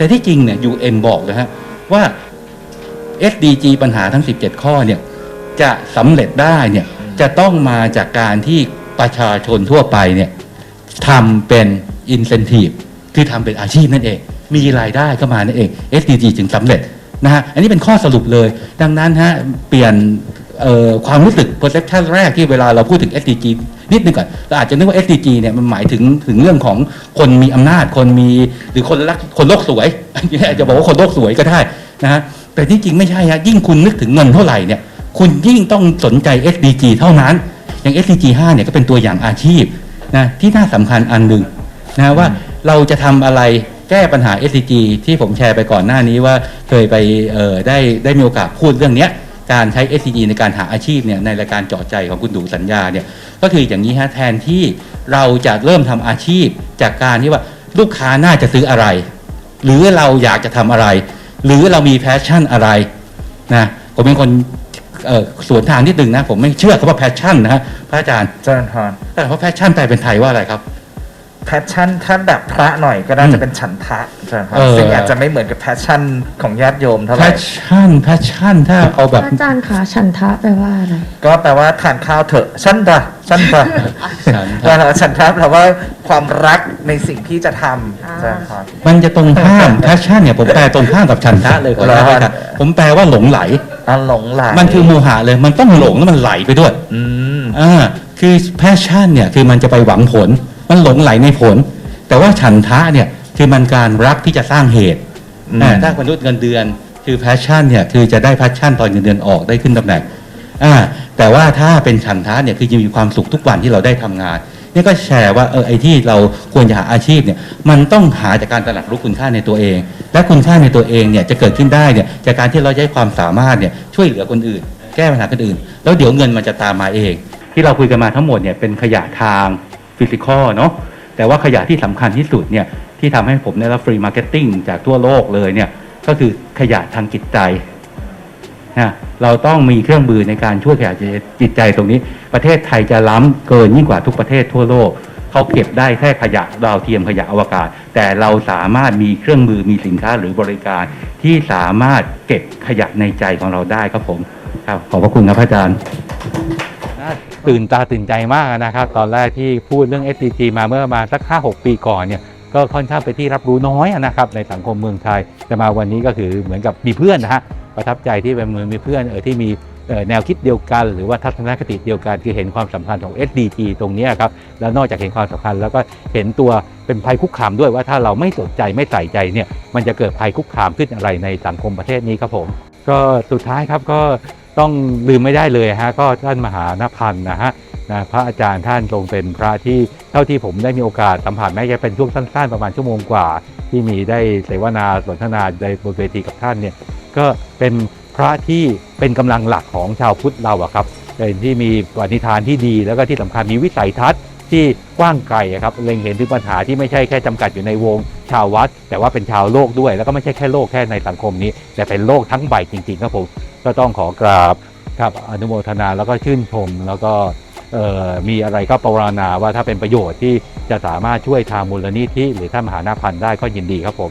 แต่ที่จริงเนี่ย UN บอกเลยฮะว่า SDG ปัญหาทั้ง 17 ข้อเนี่ยจะสำเร็จได้เนี่ยจะต้องมาจากการที่ประชาชนทั่วไปเนี่ยทำเป็น incentive คือทำเป็นอาชีพนั่นเอง มีรายได้เข้ามานั่นเอง SDG จึงสำเร็จนะฮะอันนี้เป็นข้อสรุปเลย ดังนั้นฮะเปลี่ยน ความรู้สึก perception แรกที่เวลาเราพูดถึง SDG นิดนึงก่อนเราอาจจะนึกว่า SDG เนี่ยมันหมายถึงถึงเรื่องของคนมีอำนาจคนมีหรือคนรักคนโลกสวยอันนี้อาจจะบอกว่าคนโลกสวยก็ได้นะฮะแต่ที่จริงไม่ใช่ฮะยิ่งคุณนึกถึงเงินเท่าไหร่เนี่ยคุณยิ่งต้องสนใจ SDG เท่านั้น อย่าง SDG 5เนี่ยก็เป็นตัวอย่างอาชีพนะที่น่าสำคัญอันหนึ่งนะว่าเราจะทำอะไรแก้ปัญหา SDG ที่ผมแชร์ไปก่อนหน้านี้ว่าเคยไปเอ่อได้ได้มีโอกาสพูดเรื่องเนี้ย การใช้ SDG ในการหาอาชีพเนี่ยในรายการเจาะใจของคุณดูสัญญาเนี่ยก็คืออย่างนี้ฮะแทนที่เราจะเริ่มทำอาชีพ จากการที่ว่าลูกค้าน่าจะซื้ออะไร หรือเราอยากจะทำอะไร หรือเรามีแพชชั่นอะไรนะผมเป็นคนเอ่อสวนทางนิดนึงนะผมไม่เชื่อคำว่าแพชชั่นนะฮะพระอาจารย์เจริญพรแต่ว่าแพชชั่นแปลเป็นไทยว่าอะไรครับ แพชชั่นถ้าแบบพระหน่อยก็น่าจะเป็นฉันทะเจริญพรเออ ซึ่งอาจจะไม่เหมือนกับแพชชั่นของญาติโยมเท่าไหแพร่ชชั่นแพชชั่นถ้าเอาแบบ อาจารย์คะฉันทะแปลว่าอะไร ก็แปลว่าทานข้าวเถอะฉันทะฉันทะฉันแปลทะว่าฉันทะแปลว่าความรักในสิ่งที่จะทำเจริญพรมันจะตรงข้ามแพชชั่นเนี่ยผมแปลตรงข้ามกับฉันทะเลยขอเหรอรับอาจารย์ผมแปลว่าหลงไหล อะหลงไหลมันคือโมหะเลย มันต้องหลงแล้วมันไหลไปด้วยอืม อ่าคือแพชชั่นเนี่ยคือมันจะไปหวังผล มันหลงไหลในผล แต่ว่าฉันทะเนี่ยคือมันการรักที่จะสร้างเหตุอืมอ่าถ้ามนุษย์เงินเดือน คือแพชชั่นเนี่ยคือจะได้แพชชั่นตอนเงินเดือนออกได้ขึ้นตำแหน่งอ่าแต่ว่าถ้าเป็นฉันทะเนี่ยคือจะมีความสุขทุกวันที่เราได้ทำงานนี่ก็แชร์ว่าเออไอ้ที่เราควรจะหาอาชีพเนี่ยมันต้องหาจากการตระหนักรู้คุณค่าในตัวเอง และคุณค่าในตัวเองเนี่ยจะเกิดขึ้นได้เนี่ยจากการที่เราใช้ความสามารถเนี่ยช่วยเหลือคนอื่น แก้ปัญหาคนอื่น แล้วเดี๋ยวเงินมันจะตามมาเอง ที่เราคุยกันมาทั้งหมดเนี่ยเป็นขยะทาง ฟิสิกอลเนาะแต่ว่าขยะที่สำคัญที่สุดเนี่ยที่ทำให้ผมได้รับฟรีมาร์เก็ตติ้งจากทั่วโลกเลยเนี่ยก็คือขยะทางจิตใจนะเราต้องมีเครื่องมือในการช่วยขยายจิตใจตรงนี้ ประเทศไทยจะล้ำเกินยิ่งกว่าทุกประเทศทั่วโลกเขาเก็บได้แค่ขยะดาวเทียมขยะอวกาศ แต่เราสามารถมีเครื่องมือมีสินค้าหรือบริการที่สามารถเก็บขยะในใจของเราได้ครับผมครับขอบพระคุณครับอาจารย์ ตื่นตาตื่นใจมากนะครับ ตอนแรกที่พูดเรื่อง SDG มาเมื่อมาสัก 5-6 ปีก่อนเนี่ยก็ค่อนข้างไปที่รับรู้น้อยนะครับในสังคมเมืองไทยแต่มาวันนี้ก็คือเหมือนกับมีเพื่อนนะฮะประทับใจที่เป็นเหมือนมีเพื่อนเออที่มีแนวคิดเดียวกัน หรือว่าทัศนคติเดียวกันคือเห็นความสำคัญของ SDG ตรงนี้ครับแล้วนอกจากเห็นความสำคัญแล้วก็เห็นตัวเป็นภัยคุกคามด้วยว่าถ้าเราไม่สนใจไม่ใส่ใจเนี่ยมันจะเกิดภัยคุกคามขึ้นอะไรในสังคมประเทศนี้ครับผม ก็สุดท้ายครับก็ ต้องลืมไม่ได้เลยฮะก็ท่านมหานพันธ์นะฮะนะพระอาจารย์ท่านทรงเป็นพระที่เท่าที่ผมได้มีโอกาสสัมผัสแม้จะเป็นช่วงสั้นๆ ประมาณชั่วโมงกว่า ที่มีได้เสวนาสนทนาในบนเวทีกับท่านเนี่ยก็เป็นพระที่เป็นกำลังหลักของชาวพุทธเราอะครับเป็นที่มีปณิธานที่ดีแล้วก็ที่สำคัญมีวิสัยทัศน์ที่กว้างไกลอะครับเล็งเห็นถึงปัญหาที่ไม่ใช่แค่จำกัดอยู่ในวงชาววัด แต่ว่าเป็นชาวโลกด้วย แล้วก็ไม่ใช่แค่โลกแค่ในสังคมนี้ แต่เป็นโลกทั้งใบจริงๆครับผม ก็ต้องขอกราบครับอนุโมทนาแล้วก็ชื่นชม แล้วก็มีอะไรก็ปรารถนาว่าถ้าเป็นประโยชน์ที่จะสามารถช่วยทางมูลนิธิหรือท่านมหานาพันธ์ได้ก็ยินดีครับผม